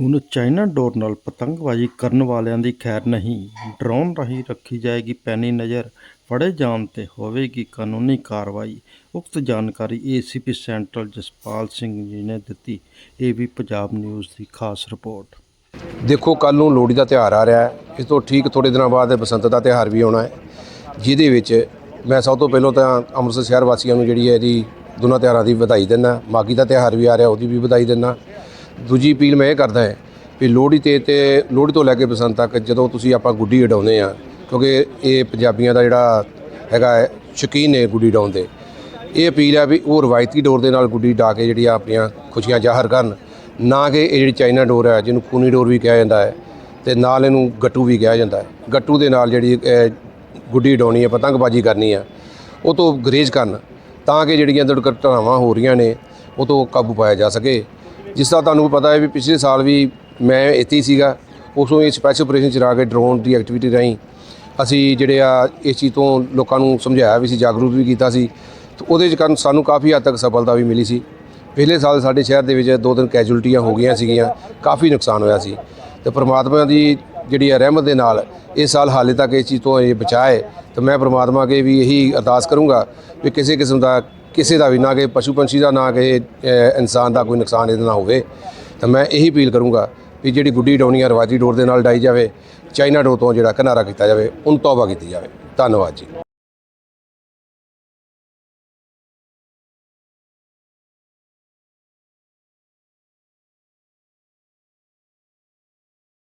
ਹੁਣ ਚਾਈਨਾ ਡੋਰ ਨਾਲ ਪਤੰਗਬਾਜ਼ੀ ਕਰਨ ਵਾਲਿਆਂ ਦੀ ਖੈਰ ਨਹੀਂ। ਡਰੋਨ ਰਾਹੀਂ ਰੱਖੀ ਜਾਏਗੀ ਪੈਣੀ ਨਜ਼ਰ, ਫੜੇ ਜਾਣ ਤੇ ਹੋਵੇਗੀ ਕਾਨੂੰਨੀ ਕਾਰਵਾਈ। ਉਕਤ ਜਾਣਕਾਰੀ ਏਸੀਪੀ ਸੈਂਟਰਲ ਜਸਪਾਲ ਸਿੰਘ ਜੀ ਨੇ ਦਿੱਤੀ। ਇਹ ਵੀ ਪੰਜਾਬ ਨਿਊਜ਼ ਦੀ ਖਾਸ ਰਿਪੋਰਟ। ਦੇਖੋ ਕੱਲ ਨੂੰ ਲੋਹੜੀ ਦਾ ਤਿਉਹਾਰ ਆ ਰਿਹਾ ਹੈ। ਇਸ ਤੋਂ ਠੀਕ ਥੋੜੇ ਦਿਨਾਂ ਬਾਅਦ ਬਸੰਤ ਦਾ ਤਿਉਹਾਰ ਵੀ ਆਉਣਾ ਹੈ, ਜਿਹਦੇ ਵਿੱਚ ਮੈਂ ਸਭ ਤੋਂ ਪਹਿਲਾਂ ਤਾਂ ਅੰਮ੍ਰਿਤਸਰ ਸ਼ਹਿਰ ਵਾਸੀਆਂ ਨੂੰ ਜਿਹੜੀ ਹੈ ਇਹਦੀ ਦੋਨਾਂ ਤਿਉਹਾਰਾਂ ਦੀ ਵਧਾਈ ਦਿੰਦਾ। ਮਾਗੀ ਦਾ ਤਿਉਹਾਰ ਵੀ ਆ ਰਿਹਾ, ਉਹਦੀ ਵੀ ਵਧਾਈ ਦਿੰਦਾ। ਦੂਜੀ ਅਪੀਲ ਮੈਂ ਇਹ ਕਰਦਾ ਹੈ ਵੀ ਲੋਹੜੀ ਤੇ ਤੇ ਲੋਹੜੀ ਤੋਂ ਲੈ ਕੇ ਬਸੰਤ ਤੱਕ ਜਦੋਂ ਤੁਸੀਂ ਆਪਾਂ ਗੁੱਡੀ ਉਡਾਉਂਦੇ ਆ ਕਿਉਂਕਿ ਇਹ ਪੰਜਾਬੀਆਂ ਦਾ ਜਿਹੜਾ ਹੈਗਾ ਹੈ, ਸ਼ੌਕੀਨ ਹੈ ਗੁੱਡੀ ਉਡਾਉਣ ਦੇ। ਇਹ ਅਪੀਲ ਹੈ ਵੀ ਉਹ ਰਵਾਇਤੀ ਡੋਰ ਦੇ ਨਾਲ ਗੁੱਡੀ ਡਾ ਕੇ ਜਿਹੜੀਆਂ ਆਪਣੀਆਂ ਖੁਸ਼ੀਆਂ ਜ਼ਾਹਰ ਕਰਨ ਨਾ ਕਿ ਇਹ ਜਿਹੜੀ ਚਾਈਨਾ ਡੋਰ ਹੈ ਜਿਹਨੂੰ ਖੂਨੀ ਡੋਰ ਵੀ ਕਿਹਾ ਜਾਂਦਾ ਹੈ ਤੇ ਨਾਲ ਇਹਨੂੰ ਗੱਟੂ ਵੀ ਕਿਹਾ ਜਾਂਦਾ ਹੈ। ਗੱਟੂ ਦੇ ਨਾਲ ਜਿਹੜੀ ਗੁੱਡੀ ਉਡਾਉਣੀ ਹੈ ਪਤੰਗਬਾਜ਼ੀ ਕਰਨੀ ਹੈ ਉਹ ਤੋਂ ਗਰੇਜ਼ ਕਰਨ ਤਾਂ ਕਿ ਜਿਹੜੀਆਂ ਦੁਰਘਟਨਾਵਾਂ ਹੋ ਰਹੀਆਂ ਨੇ ਉਹ ਤੋਂ ਕਾਬੂ ਪਾਇਆ ਜਾ ਸਕੇ। ਜਿਸ ਦਾ ਤੁਹਾਨੂੰ ਪਤਾ ਹੈ ਵੀ ਪਿਛਲੇ ਸਾਲ ਵੀ ਮੈਂ ਇੱਥੇ ਹੀ ਸੀਗਾ, ਉਸੋਂ ਇਹ ਸਪੈਸ਼ਲ ਆਪਰੇਸ਼ਨ ਚਲਾ ਕੇ ਡਰੋਨ ਦੀ ਐਕਟੀਵਿਟੀ ਰਾਹੀਂ ਅਸੀਂ ਜਿਹੜੇ ਆ ਇਸ ਚੀਜ਼ ਤੋਂ ਲੋਕਾਂ ਨੂੰ ਸਮਝਾਇਆ ਵੀ ਸੀ ਜਾਗਰੂਕ ਵੀ ਕੀਤਾ ਸੀ, ਤੇ ਉਹਦੇ ਚ ਕਾਰਨ ਸਾਨੂੰ ਕਾਫੀ ਹੱਦ ਤੱਕ ਸਫਲਤਾ ਵੀ ਮਿਲੀ ਸੀ। ਪਿਛਲੇ ਸਾਲ ਸਾਡੇ ਸ਼ਹਿਰ ਦੇ ਵਿੱਚ ਦੋ ਤਿੰਨ ਕੈਜੂਲਟੀਆਂ ਹੋ ਗਈਆਂ ਸੀਗੀਆਂ, ਕਾਫੀ ਨੁਕਸਾਨ ਹੋਇਆ ਸੀ। ਤੇ ਪ੍ਰਮਾਤਮਾ ਦੀ ਜਿਹੜੀ ਹੈ ਰਹਿਮਤ ਦੇ ਨਾਲ ਇਸ ਸਾਲ ਹਾਲੇ ਤੱਕ ਇਸ ਚੀਜ਼ ਤੋਂ ਇਹ ਬਚਾਏ, ਤਾਂ ਮੈਂ ਪ੍ਰਮਾਤਮਾ ਅੱਗੇ ਵੀ ਇਹੀ ਅਰਦਾਸ ਕਰੂੰਗਾ ਵੀ ਕਿਸੇ ਕਿਸਮ ਦਾ, ਕਿਸੇ ਦਾ ਵੀ ਨਾ ਕਿ ਪਸ਼ੂ ਪੰਛੀ ਦਾ ਨਾ ਕਿ ਇਨਸਾਨ ਦਾ ਕੋਈ ਨੁਕਸਾਨ ਇਹਦੇ ਨਾਲ ਹੋਵੇ। ਤਾਂ ਮੈਂ ਇਹੀ ਅਪੀਲ ਕਰੂੰਗਾ ਵੀ ਜਿਹੜੀ ਗੁੱਡੀ ਡਾਉਣੀ ਆ, ਰਵਾਜੀ ਡੋਰ ਦੇ ਨਾਲ ਡਾਈ ਜਾਵੇ, ਚਾਈਨਾ ਡੋਰ ਤੋਂ ਜਿਹੜਾ ਕਿਨਾਰਾ ਕੀਤਾ ਜਾਵੇ, ਉਹਨੂੰ ਤੌਬਾ ਕੀਤੀ ਜਾਵੇ। ਧੰਨਵਾਦ ਜੀ।